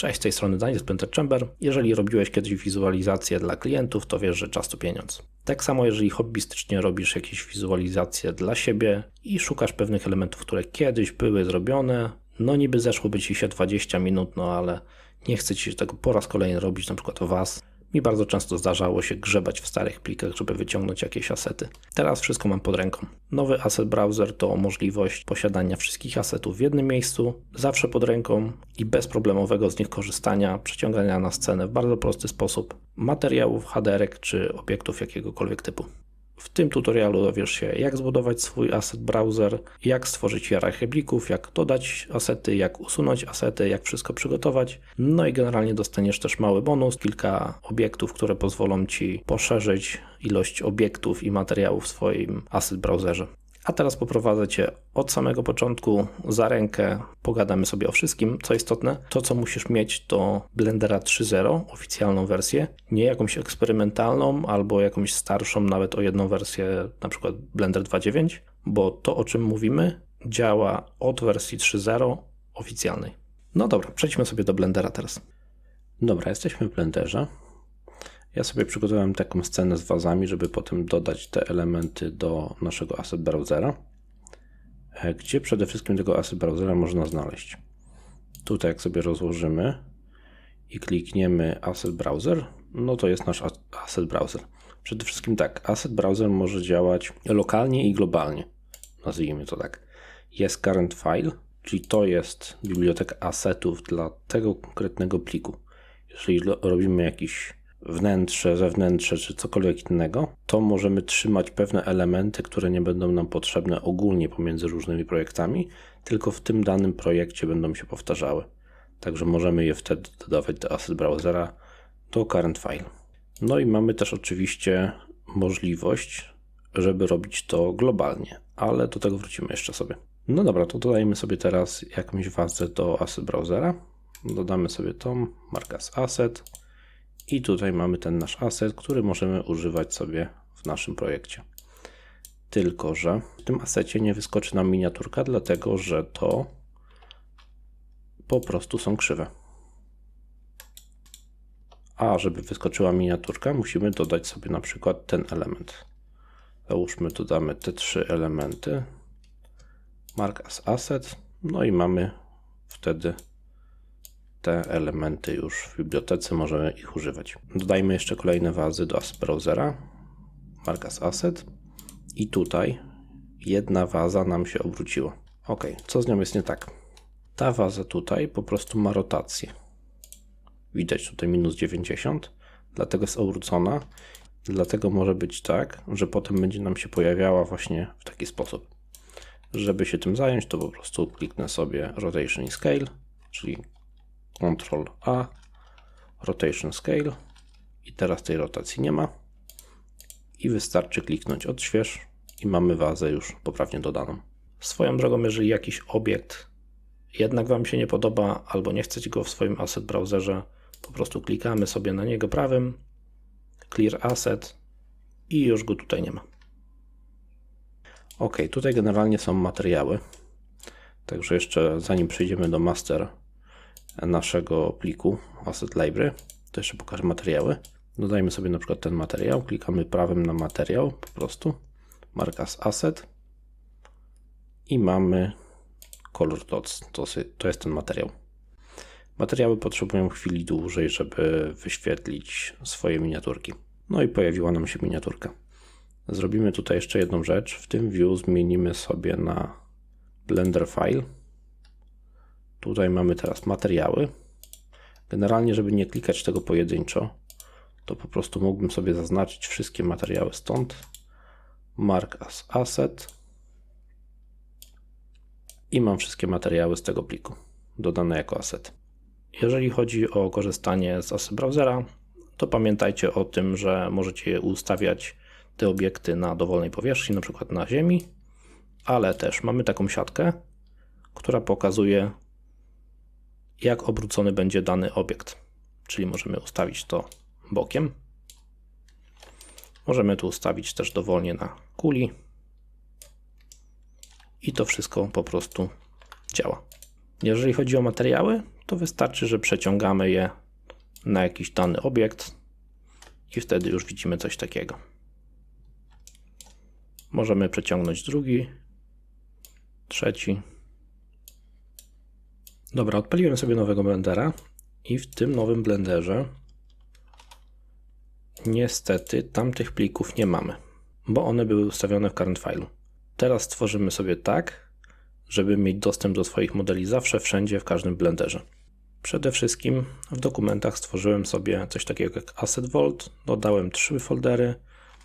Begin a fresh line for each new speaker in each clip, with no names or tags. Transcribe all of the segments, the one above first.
Cześć, z tej strony Daniel z Blender Chamber. Jeżeli robiłeś kiedyś wizualizację dla klientów, to wiesz, że czas to pieniądz. Tak samo, jeżeli hobbystycznie robisz jakieś wizualizacje dla siebie i szukasz pewnych elementów, które kiedyś były zrobione, no niby zeszłoby ci się 20 minut, no ale nie chce ci się tego po raz kolejny robić, na przykład was. Mi bardzo często zdarzało się grzebać w starych plikach, żeby wyciągnąć jakieś asety. Teraz wszystko mam pod ręką. Nowy Asset Browser to możliwość posiadania wszystkich asetów w jednym miejscu, zawsze pod ręką i bezproblemowego z nich korzystania, przeciągania na scenę w bardzo prosty sposób materiałów, HDR czy obiektów jakiegokolwiek typu. W tym tutorialu dowiesz się, jak zbudować swój asset browser, jak stworzyć hierarchię plików, jak dodać asety, jak usunąć asety, jak wszystko przygotować. No i generalnie dostaniesz też mały bonus, kilka obiektów, które pozwolą Ci poszerzyć ilość obiektów i materiałów w swoim asset browserze. A teraz poprowadzę Cię od samego początku za rękę. Pogadamy sobie o wszystkim, co istotne. To, co musisz mieć, to Blendera 3.0, oficjalną wersję, nie jakąś eksperymentalną albo jakąś starszą, nawet o jedną wersję, na przykład Blender 2.9, bo to, o czym mówimy, działa od wersji 3.0 oficjalnej. No dobra, przejdźmy sobie do Blendera teraz. Dobra, jesteśmy w Blenderze. Ja sobie przygotowałem taką scenę z wazami, żeby potem dodać te elementy do naszego asset browsera, e, gdzie przede wszystkim tego asset browsera można znaleźć. Tutaj jak sobie rozłożymy i klikniemy asset browser, no to jest nasz asset browser. Przede wszystkim tak, asset browser może działać lokalnie i globalnie. Nazwijmy to tak. Jest current file, czyli to jest biblioteka assetów dla tego konkretnego pliku. Jeżeli robimy jakiś wnętrze, zewnętrze czy cokolwiek innego, to możemy trzymać pewne elementy, które nie będą nam potrzebne ogólnie pomiędzy różnymi projektami, tylko w tym danym projekcie będą się powtarzały. Także możemy je wtedy dodawać do asset browsera do current file. No i mamy też oczywiście możliwość, żeby robić to globalnie, ale do tego wrócimy jeszcze sobie. No dobra, to dodajmy sobie teraz jakąś wazę do asset browsera. Dodamy sobie tą markę z asset i tutaj mamy ten nasz asset, który możemy używać sobie w naszym projekcie. Tylko, że w tym asecie nie wyskoczy nam miniaturka, dlatego że to po prostu są krzywe. A żeby wyskoczyła miniaturka, musimy dodać sobie na przykład ten element. Załóżmy, dodamy te trzy elementy. Mark as asset. No i mamy wtedy te elementy już w bibliotece, możemy ich używać. Dodajmy jeszcze kolejne wazy do browsera, marka asset i tutaj jedna waza nam się obróciła. Ok, co z nią jest nie tak? Ta waza tutaj po prostu ma rotację. Widać tutaj minus 90, dlatego jest obrócona. Dlatego może być tak, że potem będzie nam się pojawiała właśnie w taki sposób. Żeby się tym zająć, to po prostu kliknę sobie Rotation Scale, czyli Ctrl A, Rotation Scale i teraz tej rotacji nie ma i wystarczy kliknąć odśwież i mamy wazę już poprawnie dodaną. Swoją drogą, jeżeli jakiś obiekt jednak Wam się nie podoba albo nie chcecie go w swoim asset browserze, po prostu klikamy sobie na niego prawym, clear asset i już go tutaj nie ma. Ok, tutaj generalnie są materiały. Także jeszcze zanim przejdziemy do master naszego pliku Asset Library. To jeszcze pokażę materiały. Dodajmy sobie na przykład ten materiał, klikamy prawym na materiał po prostu, marka z Asset i mamy Color Dots, to jest ten materiał. Materiały potrzebują chwili dłużej, żeby wyświetlić swoje miniaturki. No i pojawiła nam się miniaturka. Zrobimy tutaj jeszcze jedną rzecz. W tym view zmienimy sobie na Blender File Tutaj mamy teraz materiały. Generalnie, żeby nie klikać tego pojedynczo, to po prostu mógłbym sobie zaznaczyć wszystkie materiały stąd. Mark as asset. I mam wszystkie materiały z tego pliku dodane jako asset. Jeżeli chodzi o korzystanie z asset browsera, to pamiętajcie o tym, że możecie ustawiać te obiekty na dowolnej powierzchni, na przykład na ziemi, ale też mamy taką siatkę, która pokazuje jak obrócony będzie dany obiekt. Czyli możemy ustawić to bokiem. Możemy tu ustawić też dowolnie na kuli. I to wszystko po prostu działa. Jeżeli chodzi o materiały, to wystarczy, że przeciągamy je na jakiś dany obiekt i wtedy już widzimy coś takiego. Możemy przeciągnąć drugi, trzeci. Dobra, odpaliłem sobie nowego blendera i w tym nowym blenderze niestety tamtych plików nie mamy, bo one były ustawione w current file'u. Teraz stworzymy sobie tak, żeby mieć dostęp do swoich modeli zawsze, wszędzie, w każdym blenderze. Przede wszystkim w dokumentach stworzyłem sobie coś takiego jak Asset Vault. Dodałem trzy foldery.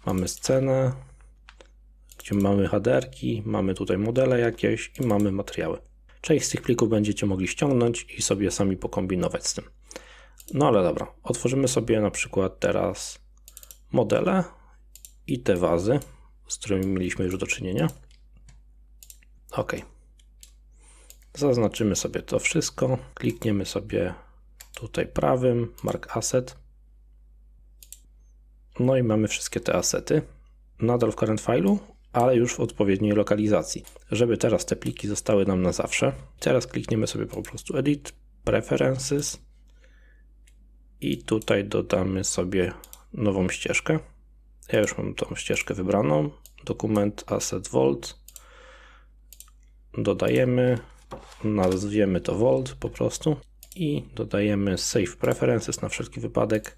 Mamy scenę, gdzie mamy haderki, mamy tutaj modele jakieś i mamy materiały. Część z tych plików będziecie mogli ściągnąć i sobie sami pokombinować z tym. No ale dobra, otworzymy sobie na przykład teraz modele i te wazy, z którymi mieliśmy już do czynienia. OK. Zaznaczymy sobie to wszystko, klikniemy sobie tutaj prawym, mark asset. No i mamy wszystkie te asety. Nadal w current file'u, ale już w odpowiedniej lokalizacji. Żeby teraz te pliki zostały nam na zawsze, teraz klikniemy sobie po prostu edit, preferences i tutaj dodamy sobie nową ścieżkę. Ja już mam tą ścieżkę wybraną. Dokument asset vault. Dodajemy, nazwiemy to vault po prostu i dodajemy save preferences na wszelki wypadek.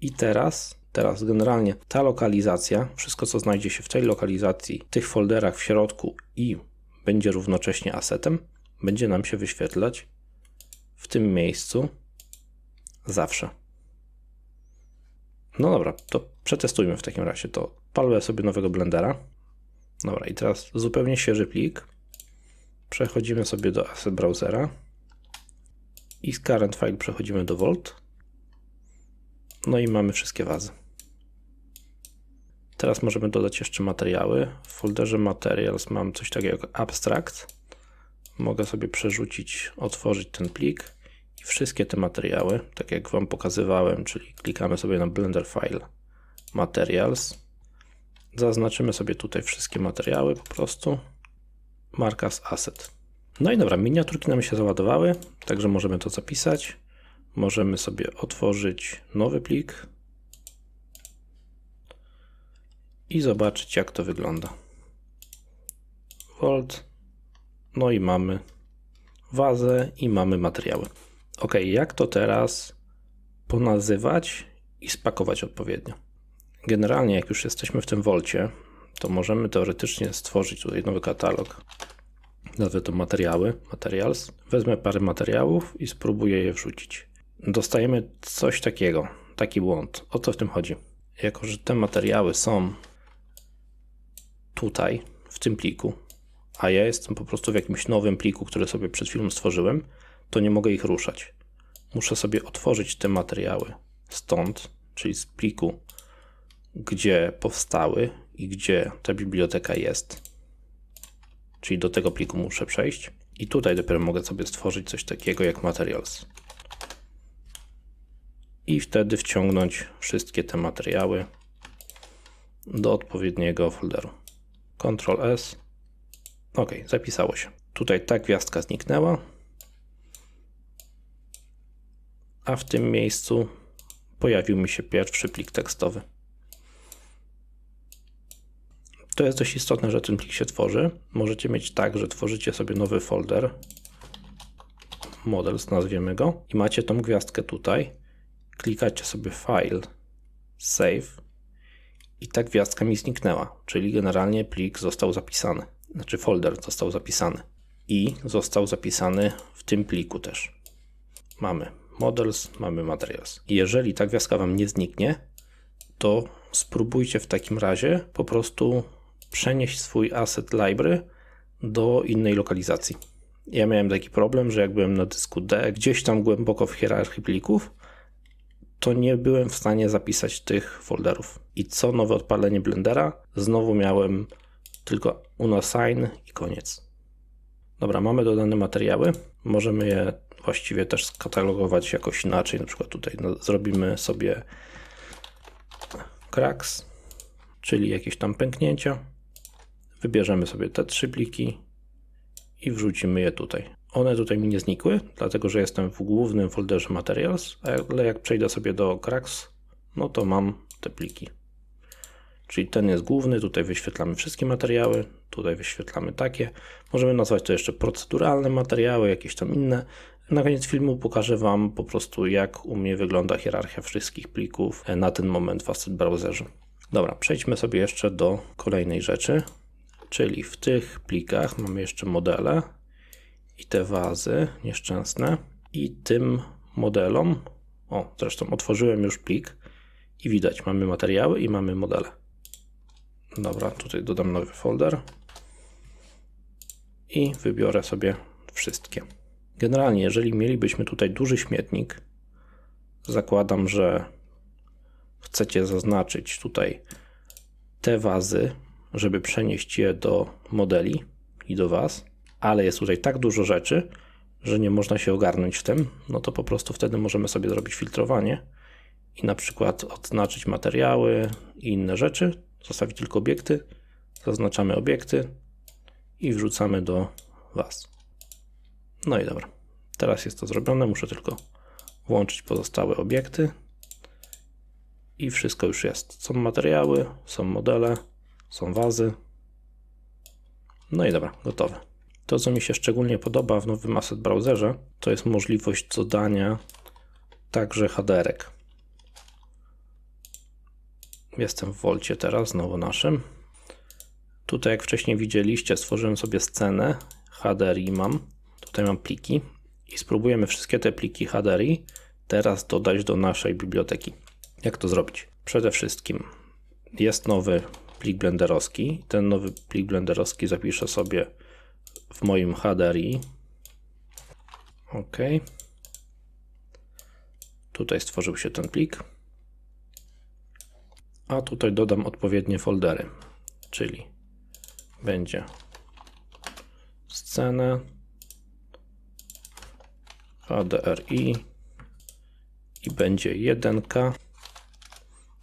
I teraz, teraz generalnie ta lokalizacja, wszystko co znajdzie się w tej lokalizacji, w tych folderach w środku i będzie równocześnie asetem, będzie nam się wyświetlać w tym miejscu zawsze. No dobra, to przetestujmy w takim razie to. Palę sobie nowego blendera. Dobra, i teraz zupełnie świeży plik. Przechodzimy sobie do asset browsera i z current file przechodzimy do Vault. No i mamy wszystkie wazy. Teraz możemy dodać jeszcze materiały. W folderze Materials mam coś takiego jak Abstract. Mogę sobie przerzucić, otworzyć ten plik i wszystkie te materiały, tak jak Wam pokazywałem, czyli klikamy sobie na Blender File Materials. Zaznaczymy sobie tutaj wszystkie materiały po prostu. Marka z Asset. No i dobra, miniaturki nam się załadowały, także możemy to zapisać. Możemy sobie otworzyć nowy plik i zobaczyć jak to wygląda. Volt. No i mamy wazę i mamy materiały. Ok, jak to teraz ponazywać i spakować odpowiednio? Generalnie, jak już jesteśmy w tym wolcie, to możemy teoretycznie stworzyć tutaj nowy katalog. Nazwę to materiały, materials. Wezmę parę materiałów i spróbuję je wrzucić. Dostajemy coś takiego, taki błąd. O co w tym chodzi? Jako, że te materiały są tutaj, w tym pliku, a ja jestem po prostu w jakimś nowym pliku, który sobie przed chwilą stworzyłem, to nie mogę ich ruszać. Muszę sobie otworzyć te materiały stąd, czyli z pliku, gdzie powstały i gdzie ta biblioteka jest. Czyli do tego pliku muszę przejść. I tutaj dopiero mogę sobie stworzyć coś takiego jak materials. I wtedy wciągnąć wszystkie te materiały do odpowiedniego folderu. Ctrl S. OK, zapisało się. Tutaj ta gwiazdka zniknęła. A w tym miejscu pojawił mi się pierwszy plik tekstowy. To jest dość istotne, że ten plik się tworzy. Możecie mieć tak, że tworzycie sobie nowy folder, models nazwiemy go i macie tą gwiazdkę tutaj. Klikacie sobie File, Save i ta gwiazdka mi zniknęła, czyli generalnie plik został zapisany, znaczy folder został zapisany i został zapisany w tym pliku też. Mamy models, mamy materials. Jeżeli ta gwiazdka Wam nie zniknie, to spróbujcie w takim razie po prostu przenieść swój asset library do innej lokalizacji. Ja miałem taki problem, że jak byłem na dysku D, gdzieś tam głęboko w hierarchii plików, to nie byłem w stanie zapisać tych folderów. I co nowe odpalenie Blendera, znowu miałem tylko unassign i koniec. Dobra, mamy dodane materiały. Możemy je właściwie też skatalogować jakoś inaczej. Na przykład tutaj no, zrobimy sobie cracks, czyli jakieś tam pęknięcia. Wybierzemy sobie te trzy pliki i wrzucimy je tutaj. One tutaj mi nie znikły, dlatego że jestem w głównym folderze Materials, ale jak przejdę sobie do Cracks, no to mam te pliki. Czyli ten jest główny, tutaj wyświetlamy wszystkie materiały, tutaj wyświetlamy takie. Możemy nazwać to jeszcze proceduralne materiały, jakieś tam inne. Na koniec filmu pokażę Wam po prostu, jak u mnie wygląda hierarchia wszystkich plików na ten moment w Asset Browserze. Dobra, przejdźmy sobie jeszcze do kolejnej rzeczy, czyli w tych plikach mamy jeszcze modele i te wazy nieszczęsne i tym modelom, o zresztą otworzyłem już plik i widać, mamy materiały i mamy modele. Dobra, tutaj dodam nowy folder i wybiorę sobie wszystkie. Generalnie, jeżeli mielibyśmy tutaj duży śmietnik, zakładam, że chcecie zaznaczyć tutaj te wazy, żeby przenieść je do modeli i do Was, ale jest tutaj tak dużo rzeczy, że nie można się ogarnąć w tym, no to po prostu wtedy możemy sobie zrobić filtrowanie i na przykład odznaczyć materiały i inne rzeczy, zostawić tylko obiekty, zaznaczamy obiekty i wrzucamy do Was. No i dobra, teraz jest to zrobione, muszę tylko włączyć pozostałe obiekty i wszystko już jest. Są materiały, są modele, są wazy. No i dobra, gotowe. To, co mi się szczególnie podoba w nowym Asset Browserze, to jest możliwość dodania także HDR-ek. Jestem w Wolcie teraz, znowu naszym. Tutaj, jak wcześniej widzieliście, stworzyłem sobie scenę HDRI mam. Tutaj mam pliki i spróbujemy wszystkie te pliki HDRI teraz dodać do naszej biblioteki. Jak to zrobić? Przede wszystkim jest nowy plik blenderowski. Ten nowy plik blenderowski zapiszę sobie w moim HDRI. OK. Tutaj stworzył się ten plik. A tutaj dodam odpowiednie foldery, czyli będzie scenę HDRI i będzie 1K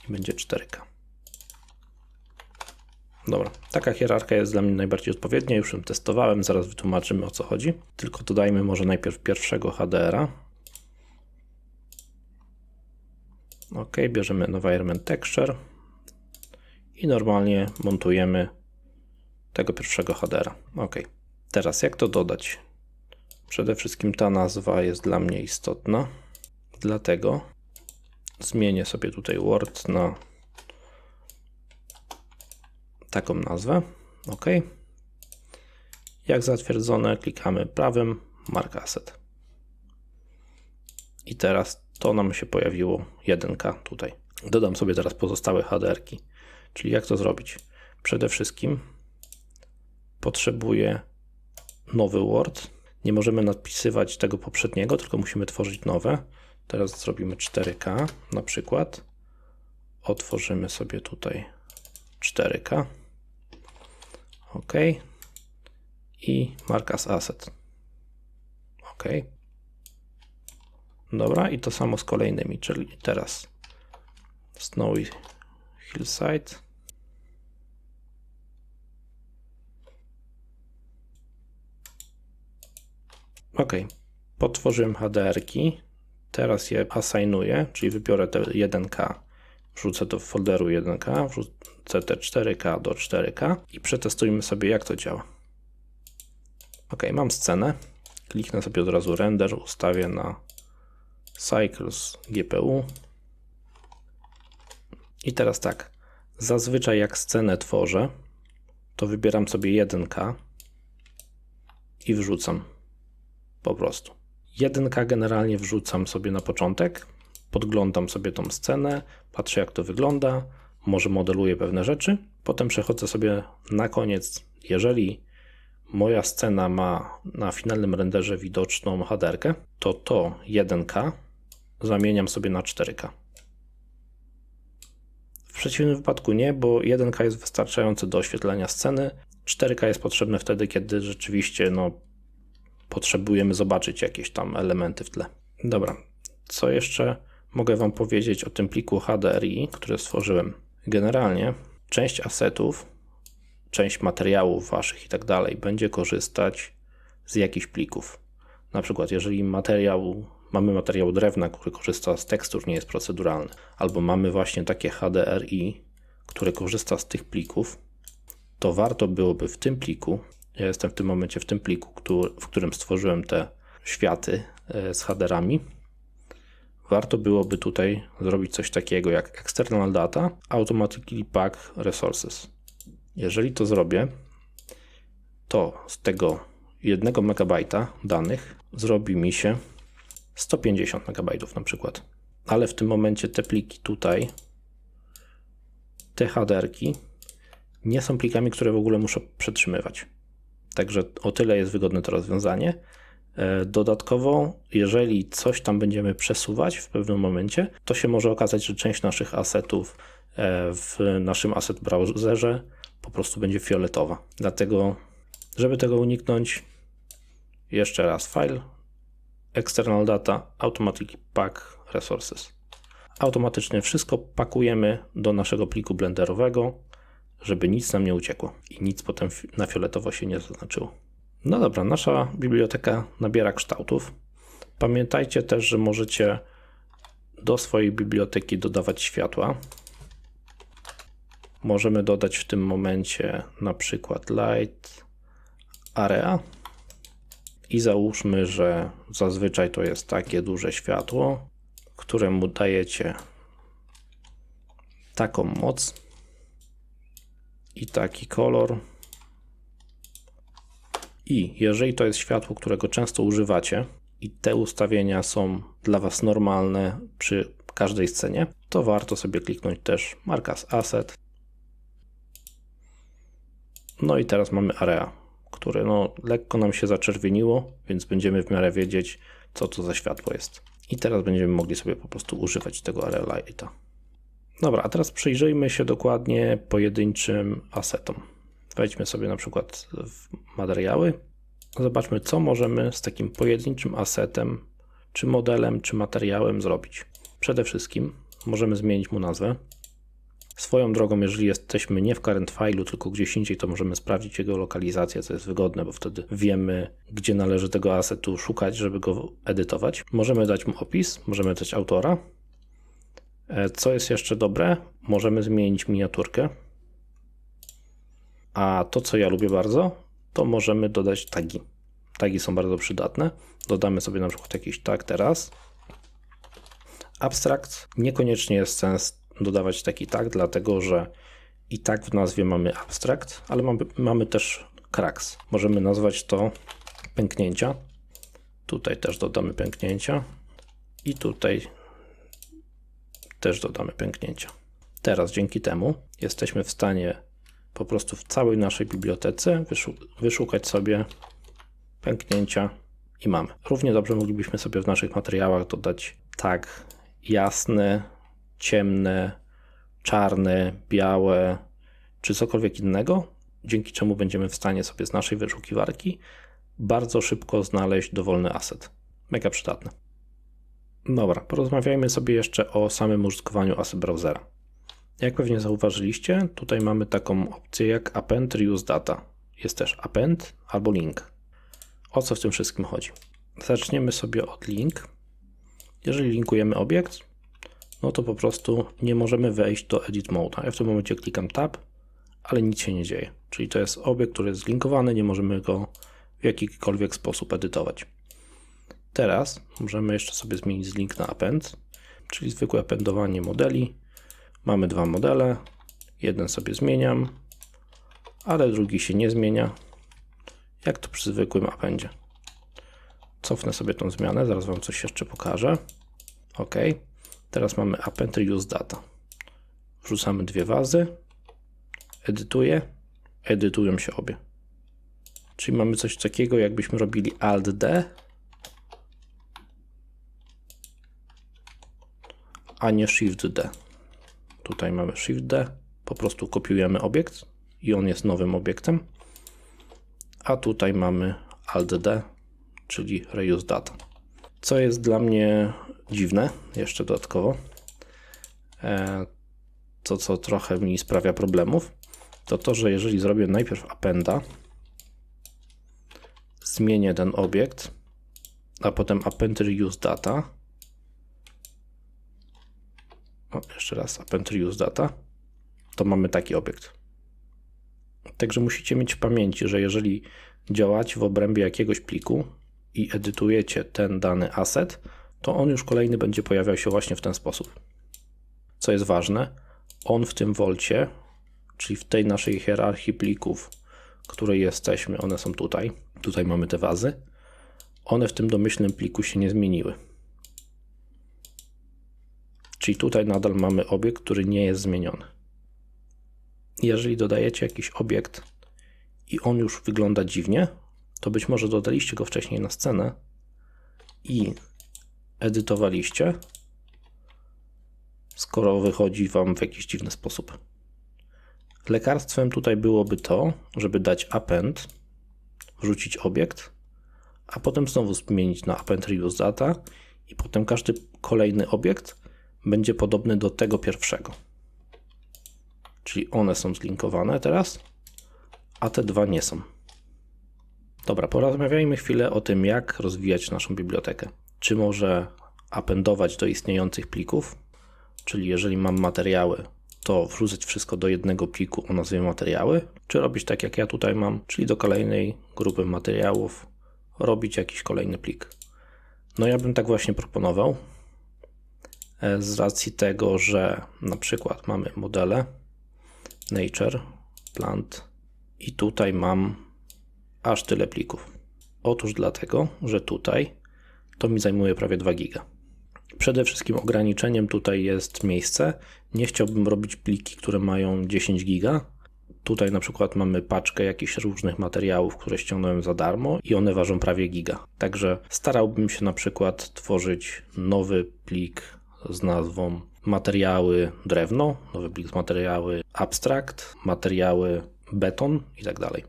i będzie 4K. Dobra, taka hierarchia jest dla mnie najbardziej odpowiednia. Już ją testowałem, zaraz wytłumaczymy o co chodzi. Tylko dodajmy może najpierw pierwszego HDR-a. Ok, bierzemy Environment Texture i normalnie montujemy tego pierwszego headera. Ok, teraz jak to dodać? Przede wszystkim ta nazwa jest dla mnie istotna, dlatego zmienię sobie tutaj Word na taką nazwę. OK. Jak zatwierdzone, klikamy prawym Mark Asset. I teraz to nam się pojawiło 1K tutaj. Dodam sobie teraz pozostałe HDR-ki. Czyli jak to zrobić? Przede wszystkim potrzebuję nowy Word. Nie możemy napisywać tego poprzedniego, tylko musimy tworzyć nowe. Teraz zrobimy 4K na przykład. Otworzymy sobie tutaj 4K. OK. I markas asset. OK. Dobra, i to samo z kolejnymi, czyli teraz Snowy Hillside. OK, potworzyłem HDR-ki. Teraz je assignuję, czyli wybiorę te 1K, wrzucę do folderu 1K, wrzucę te 4K do 4K i przetestujmy sobie, jak to działa. OK, mam scenę. Kliknę sobie od razu render, ustawię na Cycles GPU. I teraz tak, zazwyczaj jak scenę tworzę, to wybieram sobie 1K i wrzucam po prostu. 1K generalnie wrzucam sobie na początek, podglądam sobie tą scenę, patrzę jak to wygląda, może modeluję pewne rzeczy, potem przechodzę sobie na koniec, jeżeli moja scena ma na finalnym renderze widoczną haderkę, to to 1K zamieniam sobie na 4K. W przeciwnym wypadku nie, bo 1K jest wystarczający do oświetlenia sceny, 4K jest potrzebne wtedy, kiedy rzeczywiście no, potrzebujemy zobaczyć jakieś tam elementy w tle. Dobra, co jeszcze mogę Wam powiedzieć o tym pliku HDRI, który stworzyłem? Generalnie część asetów, część materiałów Waszych i tak dalej będzie korzystać z jakichś plików. Na przykład, jeżeli materiał, mamy materiał drewna, który korzysta z tekstur, nie jest proceduralny, albo mamy właśnie takie HDRI, które korzysta z tych plików, to warto byłoby w tym pliku, ja jestem w tym momencie w tym pliku, który, w którym stworzyłem te światy e, z headerami, warto byłoby tutaj zrobić coś takiego jak external data automatically pack resources. Jeżeli to zrobię, to z tego 1 MB danych zrobi mi się 150 MB na przykład. Ale w tym momencie te pliki tutaj, te haderki nie są plikami, które w ogóle muszę przetrzymywać. Także o tyle jest wygodne to rozwiązanie. E, dodatkowo, jeżeli coś tam będziemy przesuwać w pewnym momencie, to się może okazać, że część naszych asetów e, w naszym asset browserze po prostu będzie fioletowa. Dlatego, żeby tego uniknąć, jeszcze raz file, external data, automatic pack resources. Automatycznie wszystko pakujemy do naszego pliku blenderowego, żeby nic nam nie uciekło i nic potem na fioletowo się nie zaznaczyło. No dobra, nasza biblioteka nabiera kształtów. Pamiętajcie też, że możecie do swojej biblioteki dodawać światła. Możemy dodać w tym momencie na przykład light area i załóżmy, że zazwyczaj to jest takie duże światło, któremu dajecie taką moc i taki kolor. I jeżeli to jest światło, którego często używacie i te ustawienia są dla Was normalne przy każdej scenie, to warto sobie kliknąć też marka z asset. No i teraz mamy area, które no, lekko nam się zaczerwieniło, więc będziemy w miarę wiedzieć, co to za światło jest. I teraz będziemy mogli sobie po prostu używać tego area lighta. Dobra, a teraz przyjrzyjmy się dokładnie pojedynczym asetom. Wejdźmy sobie na przykład w materiały. Zobaczmy, co możemy z takim pojedynczym asetem, czy modelem, czy materiałem zrobić. Przede wszystkim możemy zmienić mu nazwę. Swoją drogą, jeżeli jesteśmy nie w current file'u, tylko gdzieś indziej, to możemy sprawdzić jego lokalizację, co jest wygodne, bo wtedy wiemy, gdzie należy tego asetu szukać, żeby go edytować. Możemy dać mu opis, możemy dać autora. E, co jest jeszcze dobre? Możemy zmienić miniaturkę. A to, co ja lubię bardzo, to możemy dodać tagi. Tagi są bardzo przydatne. Dodamy sobie na przykład jakiś tag teraz. Abstract. Niekoniecznie jest sens dodawać taki tag, dlatego że i tak w nazwie mamy abstract, ale mamy, mamy też cracks. Możemy nazwać to pęknięcia. Tutaj też dodamy pęknięcia. I tutaj też dodamy pęknięcia. Teraz dzięki temu jesteśmy w stanie po prostu w całej naszej bibliotece wyszukać sobie pęknięcia i mamy. Równie dobrze moglibyśmy sobie w naszych materiałach dodać tak jasne, ciemne, czarne, białe czy cokolwiek innego, dzięki czemu będziemy w stanie sobie z naszej wyszukiwarki bardzo szybko znaleźć dowolny asset. Mega przydatne. Dobra, porozmawiajmy sobie jeszcze o samym użytkowaniu asset browsera. Jak pewnie zauważyliście, tutaj mamy taką opcję jak append reuse data. Jest też append albo link. O co w tym wszystkim chodzi? Zaczniemy sobie od link. Jeżeli linkujemy obiekt, no to po prostu nie możemy wejść do edit mode. Ja w tym momencie klikam tab, ale nic się nie dzieje. Czyli to jest obiekt, który jest zlinkowany, nie możemy go w jakikolwiek sposób edytować. Teraz możemy jeszcze sobie zmienić link na append, czyli zwykłe appendowanie modeli. Mamy dwa modele, jeden sobie zmieniam, ale drugi się nie zmienia, jak to przy zwykłym appendzie. Cofnę sobie tą zmianę, zaraz Wam coś jeszcze pokażę. OK. Teraz mamy append use data. Wrzucamy dwie wazy, edytuję, edytują się obie. Czyli mamy coś takiego, jakbyśmy robili Alt D a nie Shift D. Tutaj mamy Shift D, po prostu kopiujemy obiekt i on jest nowym obiektem. A tutaj mamy Alt D, czyli Reuse Data. Co jest dla mnie dziwne, jeszcze dodatkowo, e, to co trochę mi sprawia problemów, to to, że jeżeli zrobię najpierw appenda, zmienię ten obiekt a potem append reuse data. O, jeszcze raz append reuse data. To mamy taki obiekt. Także musicie mieć w pamięci, że jeżeli działacie w obrębie jakiegoś pliku i edytujecie ten dany asset, to on już kolejny będzie pojawiał się właśnie w ten sposób. Co jest ważne, on w tym wolcie, czyli w tej naszej hierarchii plików, której jesteśmy, one są tutaj. Tutaj mamy te wazy. One w tym domyślnym pliku się nie zmieniły. Czyli tutaj nadal mamy obiekt, który nie jest zmieniony. Jeżeli dodajecie jakiś obiekt i on już wygląda dziwnie, to być może dodaliście go wcześniej na scenę i edytowaliście, skoro wychodzi Wam w jakiś dziwny sposób. Lekarstwem tutaj byłoby to, żeby dać append, wrzucić obiekt, a potem znowu zmienić na append reuse data i potem każdy kolejny obiekt będzie podobny do tego pierwszego. Czyli one są zlinkowane teraz, a te dwa nie są. Dobra, porozmawiajmy chwilę o tym, jak rozwijać naszą bibliotekę. Czy może appendować do istniejących plików, czyli jeżeli mam materiały, to wrzucać wszystko do jednego pliku o nazwie materiały, czy robić tak jak ja tutaj mam, czyli do kolejnej grupy materiałów robić jakiś kolejny plik. No ja bym tak właśnie proponował, z racji tego, że na przykład mamy modele nature, plant i tutaj mam aż tyle plików. Otóż dlatego, że tutaj to mi zajmuje prawie 2 giga. Przede wszystkim ograniczeniem tutaj jest miejsce. Nie chciałbym robić pliki, które mają 10 giga. Tutaj na przykład mamy paczkę jakichś różnych materiałów, które ściągnąłem za darmo i one ważą prawie giga. Także starałbym się na przykład tworzyć nowy plik z nazwą materiały drewno, nowy plik z materiały abstract, materiały beton i tak dalej.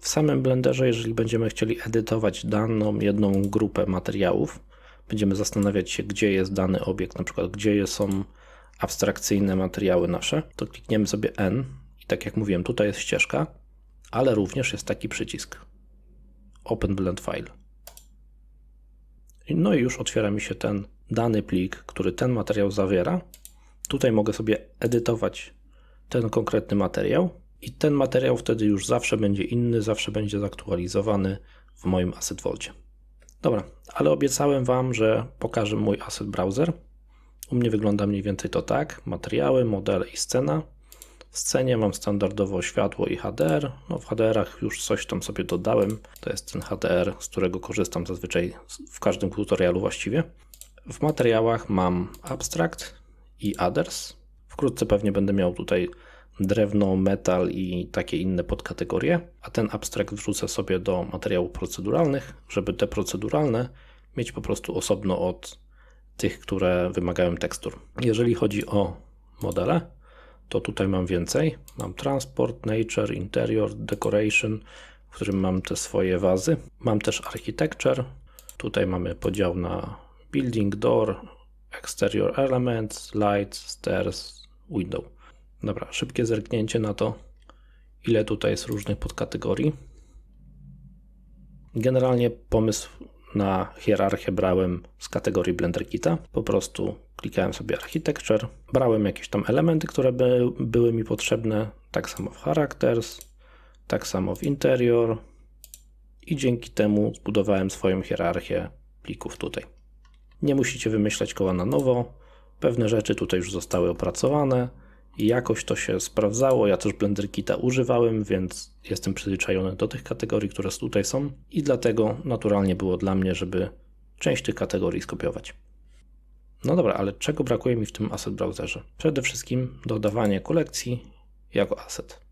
W samym Blenderze, jeżeli będziemy chcieli edytować daną jedną grupę materiałów, będziemy zastanawiać się, gdzie jest dany obiekt, na przykład gdzie są abstrakcyjne materiały nasze, to klikniemy sobie N i tak jak mówiłem, tutaj jest ścieżka, ale również jest taki przycisk Open Blend File. No i już otwiera mi się ten dany plik, który ten materiał zawiera. Tutaj mogę sobie edytować ten konkretny materiał i ten materiał wtedy już zawsze będzie inny, zawsze będzie zaktualizowany w moim Asset Vaultie. Dobra, ale obiecałem Wam, że pokażę mój asset browser. U mnie wygląda mniej więcej to tak: materiały, modele i scena. W scenie mam standardowo światło i HDR. No w HDR-ach już coś tam sobie dodałem. To jest ten HDR, z którego korzystam zazwyczaj w każdym tutorialu właściwie. W materiałach mam abstract i others. Wkrótce pewnie będę miał tutaj drewno, metal i takie inne podkategorie, a ten abstrakt wrzucę sobie do materiałów proceduralnych, żeby te proceduralne mieć po prostu osobno od tych, które wymagają tekstur. Jeżeli chodzi o modele, to tutaj mam więcej. Mam transport, nature, interior, decoration, w którym mam te swoje wazy. Mam też architecture. Tutaj mamy podział na building, door, exterior elements, lights, stairs, window. Dobra, szybkie zerknięcie na to, ile tutaj jest różnych podkategorii. Generalnie pomysł na hierarchię brałem z kategorii Blender Kita. Po prostu klikałem sobie Architecture, brałem jakieś tam elementy, które by, były mi potrzebne, tak samo w Characters, tak samo w Interior i dzięki temu zbudowałem swoją hierarchię plików tutaj. Nie musicie wymyślać koła na nowo, pewne rzeczy tutaj już zostały opracowane i jakoś to się sprawdzało. Ja też Blender Kita używałem, więc jestem przyzwyczajony do tych kategorii, które tutaj są i dlatego naturalnie było dla mnie, żeby część tych kategorii skopiować. No dobra, ale czego brakuje mi w tym asset browserze? Przede wszystkim dodawanie kolekcji jako asset.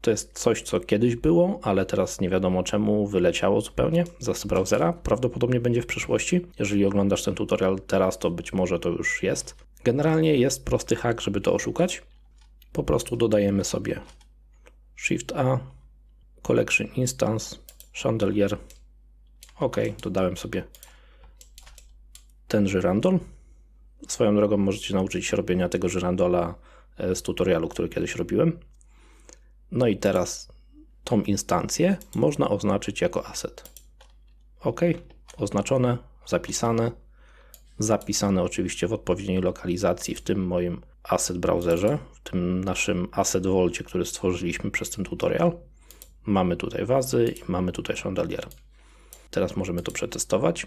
To jest coś, co kiedyś było, ale teraz nie wiadomo czemu wyleciało zupełnie z browsera. Prawdopodobnie będzie w przyszłości. Jeżeli oglądasz ten tutorial teraz, to być może to już jest. Generalnie jest prosty hack, żeby to oszukać. Po prostu dodajemy sobie Shift A, Collection Instance, Chandelier. OK, dodałem sobie ten żyrandol. Swoją drogą możecie nauczyć się robienia tego żyrandola e, z tutorialu, który kiedyś robiłem. No i teraz tą instancję można oznaczyć jako asset. OK, oznaczone, zapisane, zapisane oczywiście w odpowiedniej lokalizacji w tym moim asset browserze, w tym naszym asset volcie, który stworzyliśmy przez ten tutorial. Mamy tutaj wazy i mamy tutaj chandelier. Teraz możemy to przetestować.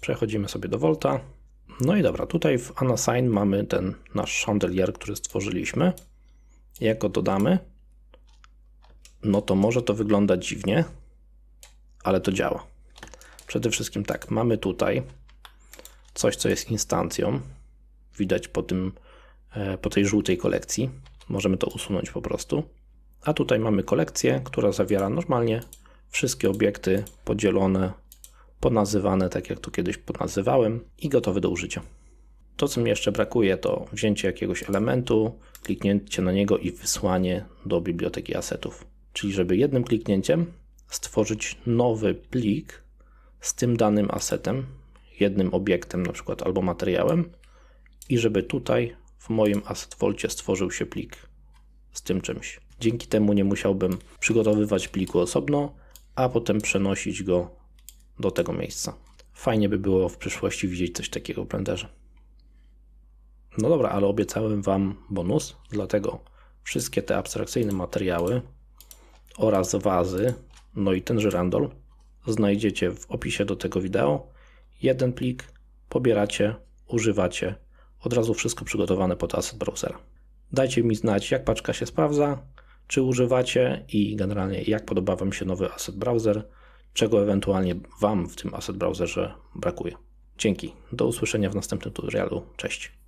Przechodzimy sobie do Volta. No i dobra, tutaj w Unassign mamy ten nasz chandelier, który stworzyliśmy. Jak go dodamy, no to może to wyglądać dziwnie, ale to działa. Przede wszystkim tak, mamy tutaj coś, co jest instancją. Widać po, tym, e, po tej żółtej kolekcji. Możemy to usunąć po prostu. A tutaj mamy kolekcję, która zawiera normalnie wszystkie obiekty podzielone, ponazywane tak jak to kiedyś ponazywałem i gotowe do użycia. To, co mi jeszcze brakuje, to wzięcie jakiegoś elementu, kliknięcie na niego i wysłanie do biblioteki asetów. Czyli, żeby jednym kliknięciem stworzyć nowy plik z tym danym asetem, jednym obiektem na przykład albo materiałem i żeby tutaj w moim asset volcie stworzył się plik z tym czymś. Dzięki temu nie musiałbym przygotowywać pliku osobno, a potem przenosić go do tego miejsca. Fajnie by było w przyszłości widzieć coś takiego w Blenderze. No dobra, ale obiecałem Wam bonus, dlatego wszystkie te abstrakcyjne materiały oraz wazy, no i ten żyrandol znajdziecie w opisie do tego wideo. Jeden plik, pobieracie, używacie, od razu wszystko przygotowane pod asset browsera. Dajcie mi znać, jak paczka się sprawdza, czy używacie i generalnie jak podoba Wam się nowy asset browser, czego ewentualnie Wam w tym asset browserze brakuje. Dzięki, do usłyszenia w następnym tutorialu. Cześć.